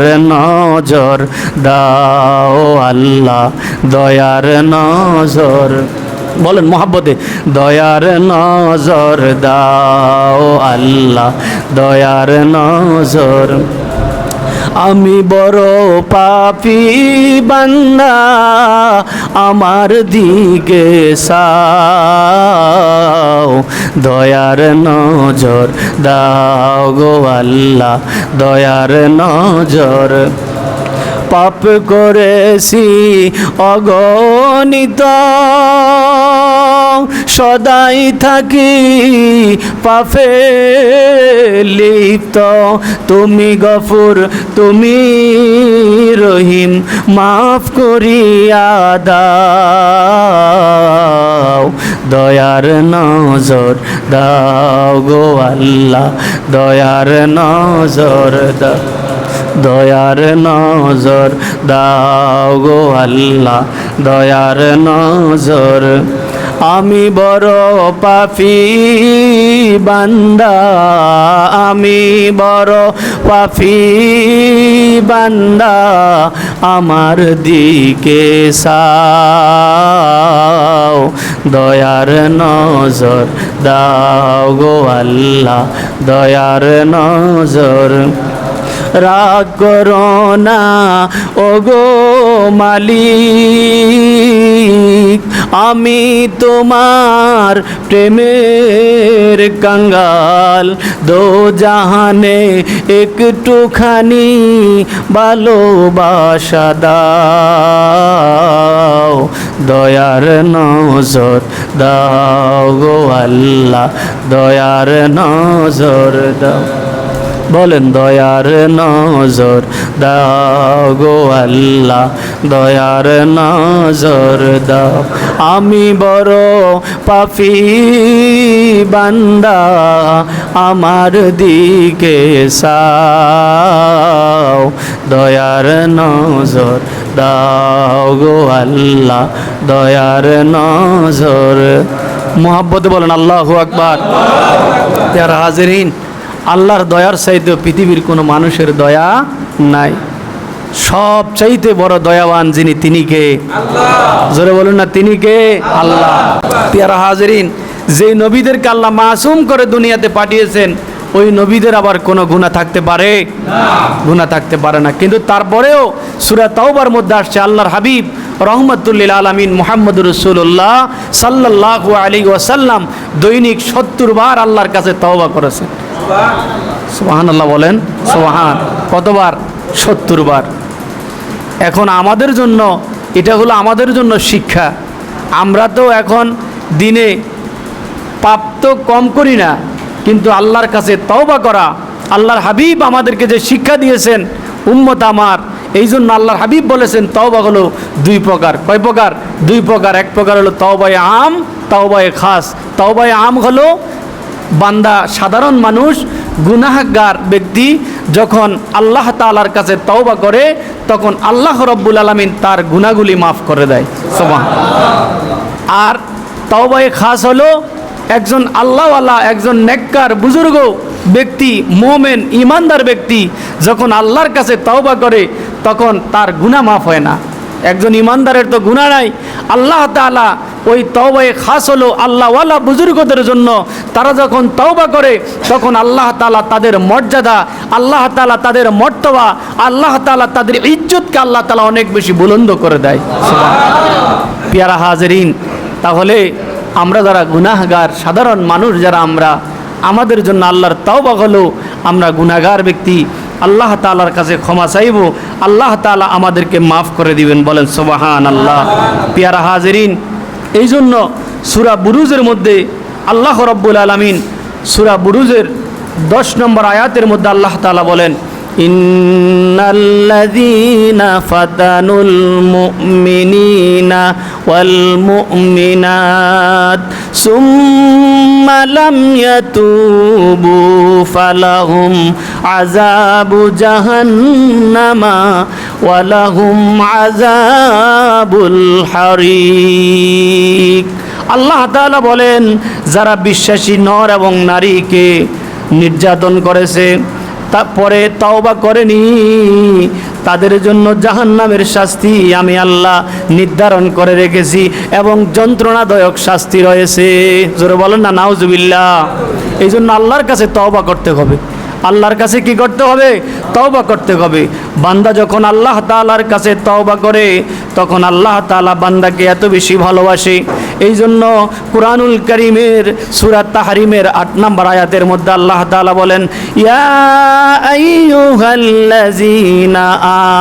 নজর দাও আল্লাহ দয়ার নজর। বলেন মহাব্বতে দয়ার নজর দাও আল্লাহ দয়ার নজর। আমি বড় পাপি বান্দা, আমার দিকে সাও দয়ার নজর দাও গো আল্লাহ, দয়ার নজর। পাপ করেছি অগণিত। সদাই থাকি পাফে লিপ্ত। তুমি গফুর, তুমি রহিম, মাফ করিয়া দাও। দয়ার নজর দাও গো আল্লাহ, দয়ার নজর দাও দয়ার নজর দাও গো আল্লাহ, দয়ার নজর আমি বড় পাপি বান্দা, আমি বড় পাপি বান্দা, আমার দিকে সাও দয়ার নজর দাও গো আল্লাহ, দয়ার নজর রাগ করো না। ও গো মালিক, আমি তোমার প্রেমের কাঙ্গাল। দো জাহানে একটুখানি ভালোবাসা দাও, দয়ার নজর দাও গো আল্লাহ, দয়ার নজর দাও। বলেন, দয়ার নজর দাও গো আল্লাহ, দয়ার নজর দাও। আমি বড় পাপি বান্দা, আমার দিকে সাও দয়ার নজর দাও গো আল্লাহ, দয়ার নজর মোহাব্বত বলেন, আল্লাহু আকবার। যারা হাজিরিন আল্লাহর দয়ার চাইতে পৃথিবীর কোনো মানুষের দয়া নাই। সব চাইতে বড় দয়াবান যিনি তিনি কে? জোরে বলুন না তিনি কে? আল্লাহ। পিয়ারা হাজরিন যে নবীদেরকে আল্লাহ মাসুম করে দুনিয়াতে পাঠিয়েছেন ওই নবীদের আবার কোনো গুণা থাকতে পারে? গুণা থাকতে পারে না। কিন্তু তারপরেও সুরা তাওবার মধ্যে আসছে আল্লাহর হাবিব রহমতুল্লিল আলমিন মোহাম্মদ রসুল্লাহ সাল্লাহ আলী ওয়াসাল্লাম দৈনিক সত্তর বার আল্লাহর কাছে তওবা করেছেন। সোহান আল্লাহ বলেন সোহান কতবার? সত্তর বার এখন আমাদের জন্য, এটা হলো আমাদের জন্য শিক্ষা। আমরা তো এখন দিনে পাপ তো কম করি না, কিন্তু আল্লাহর কাছে তওবা করা, আল্লাহর হাবিব আমাদেরকে যে শিক্ষা দিয়েছেন, উম্মত আমার এই জন্য আল্লাহর হাবিব বলেছেন, তওবা হলো দুই প্রকার। কয় প্রকার? দুই প্রকার। এক প্রকার হলো তওবায় আম, তওবায় খাস। তওবায় আম হলো বান্দা সাধারণ মানুষ, গুনাহগার ব্যক্তি যখন আল্লাহ তালার কাছে তওবা করে, তখন আল্লাহ রব্বুল আলমিন তার গুনাহগুলি মাফ করে দেয়। সবান আর তওবায়ে খাস হলো একজন আল্লাহওয়ালা, একজন নেককার, বুজুর্গ ব্যক্তি, মোমেন ইমানদার ব্যক্তি যখন আল্লাহর কাছে তওবা করে, তখন তার গুনাহ মাফ হয় না। একজন ইমানদারের তো গুণা নাই। আল্লাহ তালা ওই তওবায়ে খাস হলো আল্লাহওয়ালা বুজুর্গদের জন্য। তারা যখন তওবা করে, তখন আল্লাহ তালা তাদের মর্যাদা, আল্লাহ তালা তাদের মর্তবা, আল্লাহ তালা তাদের ইজ্জতকে আল্লাহ তালা অনেক বেশি বুলন্দ করে দেয়। পিয়ারা হাজরিন, তাহলে আমরা যারা গুনাহগার, সাধারণ মানুষ যারা আমরা, আমাদের জন্য আল্লাহর তওবা হলো, আমরা গুনাগার ব্যক্তি, আল্লাহ তালার কাছে ক্ষমা চাইব, আল্লাহ তালা আমাদেরকে মাফ করে দিবেন বলেন সোবাহান আল্লাহ পিয়ারা হাজরিন এই জন্য সুরা বুরুজের মধ্যে আল্লাহ রব্বুল আলমিন সুরা বুরুজের দশ নম্বর আয়াতের মধ্যে আল্লাহ তালা বলেন إن الذين فتنوا المؤمنين والمؤمنات ثم لم يتوبوا فلهم عذاب جهنم ولهم عذاب الحريق আল্লাহ তাআলা বলেন যারা বিশ্বাসী নর এবং নারীকে নির্যাতন করেছে তারপরে তওবা করেনি। তাদের জন্য জাহান্নামের শাস্তি আমি আল্লাহ নির্ধারণ করে রেখেছি এবং যন্ত্রণাদায়ক শাস্তি রয়েছে। জোরে বলেন না, নাউজুবিল্লাহ। এই জন্য আল্লাহর কাছে তওবা করতে হবে। আল্লাহর কাছে কি করতে হবে? তওবা করতে হবে। বান্দা যখন আল্লাহ তাআলার কাছে তওবা করে, তখন আল্লাহ তাআলা বান্দাকে এত বেশি ভালোবাসে। এই জন্য কুরআনুল করিমের সূরা তাহরিমের আট নম্বর আয়াতের মধ্যে আল্লাহ তাআলা বলেন, ইয়া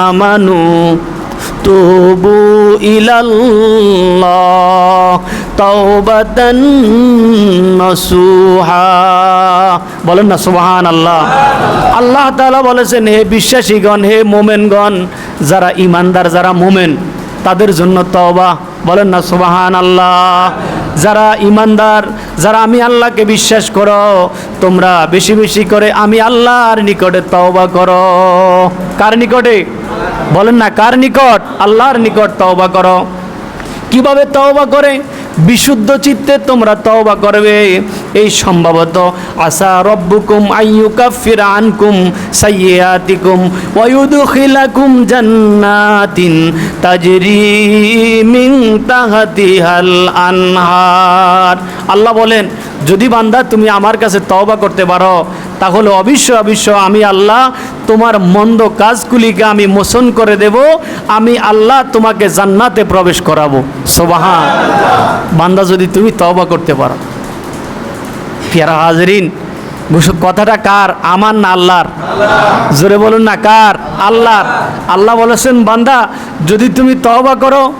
আমানু তুবু ইলাল্লাহ তাওবাতান নসুহা। বলেন না সুবহান আল্লাহ আল্লাহ তাআলা বলেছেন, হে বিশ্বাসীগণ, হে মোমেনগণ, যারা ইমানদার যারা মোমেন, তাদের জন্য তওবা বলেন না সুবাহান আল্লাহ যারা ইমানদার, যারা আমি আল্লাহকে বিশ্বাস করো, তোমরা বেশি বেশি করে আমি আল্লাহর নিকটে তওবা করো। কার নিকটে? বলেন না, কার নিকট? আল্লাহর নিকট তওবা করো। কীভাবে তওবা করে? বিশুদ্ধ চিত্তে তোমরা তওবা করবে। এই সম্ভবত আসা রব্বুকুম আইয়ুকাফির ফিরানকুম সাইয়াতিকুম ওয়ায়ুদখিলাকুম জান্নাতিন তাজরি মিন তাহতিহাল আনহার। আল্লাহ বলেন যদি বান্দা তুমি আমার কাছে তওবা করতে পারো তাহলে অবশ্য অবশ্য আমি আল্লাহ তোমার মন্দ কাজগুলিকে আমি মোচন করে দেব আমি আল্লাহ তোমাকে জান্নাতে প্রবেশ করাবো। সোবাহান বান্দা যদি তুমি তওবা করতে পারো। পেয়ারা হাজরিন কথাটা কার? আমার না আল্লাহর? জোরে বলুন না কার? আল্লাহর। আল্লাহ বলেছেন বান্দা যদি তুমি তওবা করো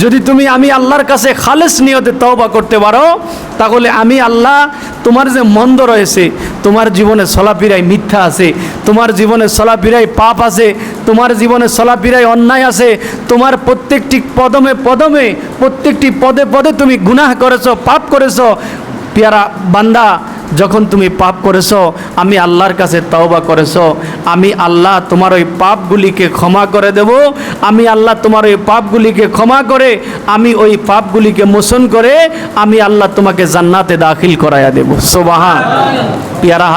যদি তুমি আমি আল্লাহর কাছে খালেস নিয়তে তওবা করতে পারো, তাহলে আমি আল্লাহ তোমার যে মন্দ রয়েছে, তোমার জীবনে চলাফিরায় মিথ্যা আছে, তোমার জীবনে চলাফিরায় পাপ আছে, তোমার জীবনে চলাফিরায় অন্যায় আছে, তোমার প্রত্যেকটি পদমে পদমে, প্রত্যেকটি পদে পদে তুমি গুনাহ করেছ, পাপ করেছ, পেয়ারা বান্দা যখন তুমি পাপ করেছ, আমি আল্লাহর কাছে তাওবা করেছ, আমি আল্লাহ তোমার ওই পাপগুলিকে ক্ষমা করে দেব, আমি আল্লাহ তোমার ওই পাপগুলিকে ক্ষমা করে, আমি ওই পাপগুলিকে মোচন করে, আমি আল্লাহ তোমাকে জান্নাতে দাখিল করাইয়া দেব। সোবাহা পিয়ারা